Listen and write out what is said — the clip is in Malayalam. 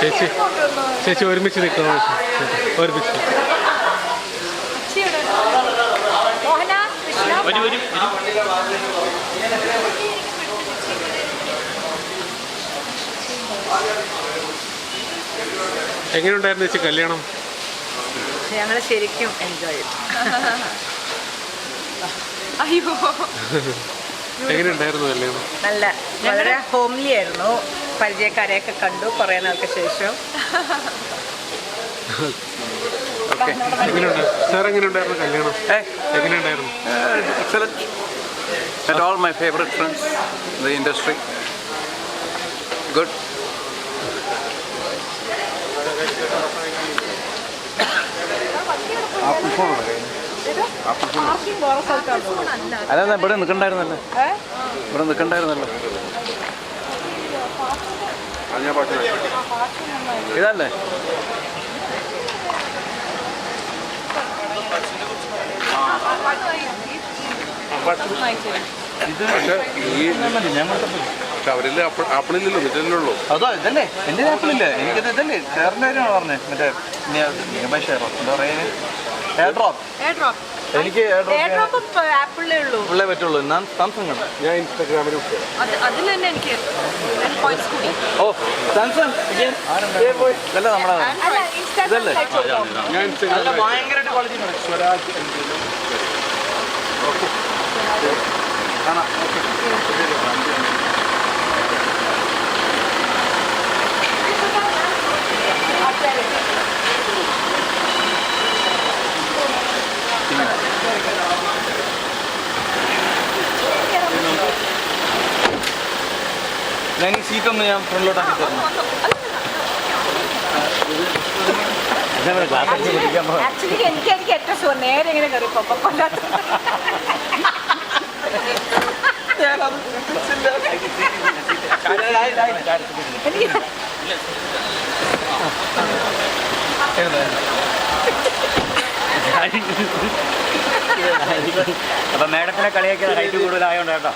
ചേച്ചി ചേച്ചി ഒരുമിച്ച് നിൽക്കണം ഒരുമിച്ച്. വരൂ വരൂ എങ്ങനെയുണ്ടായിരുന്നു ചേച്ചി കല്യാണം? ഞങ്ങൾ ശരിക്കും എൻജോയ് ചെയ്തു. അയ്യോ. എങ്ങനെയുണ്ടായിരുന്നു കല്യാണം? നല്ല വളരെ ഹോംലി ആയിരുന്നു. പരിചയക്കാരെയൊക്കെ കണ്ടു കുറേ നാൾക്ക് ശേഷം. സാർ എങ്ങനെയുണ്ടായിരുന്നു കല്യാണം? എങ്ങനെയുണ്ടായിരുന്നു? excellent. Met all my favorite friends in industry industry. അല്ല ഇവിടെ നിൽക്കണ്ടായിരുന്നല്ലോ. ഇവിടെ നിൽക്കണ്ടായിരുന്നല്ലോ. ഇതല്ലേ? പക്ഷെ അവരിൽ ആപ്പിളില്ലല്ലോ ഇതിലുള്ളൂ അതോ ഇതല്ലേ? എന്റെ ആപ്പിളില്ലേ? എനിക്കത് ഇതല്ലേ? ഷെയറിന്റെ കാര്യമാണ് പറഞ്ഞത് മറ്റേ നിയർബൈ ഷെയർ എന്താ പറയുക എയർ ഡ്രോപ്പ് എയർ ഡ്രോപ്പ് എനിക്ക് എയർ എയർ ഡ്രോപ്പ് ഡ്രോപ്പ് ഉള്ളൂ. ഉള്ളേ പറ്റുള്ളൂ. ഞാൻ സാംസങ് ആണ്. ഞാൻ ഇൻസ്റ്റാഗ്രാമിൽ ഓ സാംസങ് ഇതല്ലേ നമ്മുടെ അല്ല ഇതല്ലേ? ഭയങ്കരമായിട്ട് ക്വാളിറ്റി സ്വരാജ് ഞാൻ ഈ സീറ്റ് ഒന്ന് ഞാൻ ഫ്രണ്ടിലോട്ട് ആക്കി തരുന്നു ആക്ച്വലി എനിക്ക് എനിക്ക് ഏറ്റവും സുഖം നേരെ ഇങ്ങനെ കയറി കൊല്ലാത്ത എനിക്ക് അപ്പൊ മേഡത്തിനെ കളിയൊക്കെ ഹൈറ്റ് കൂടുതലായോണ്ട് കേട്ടോ.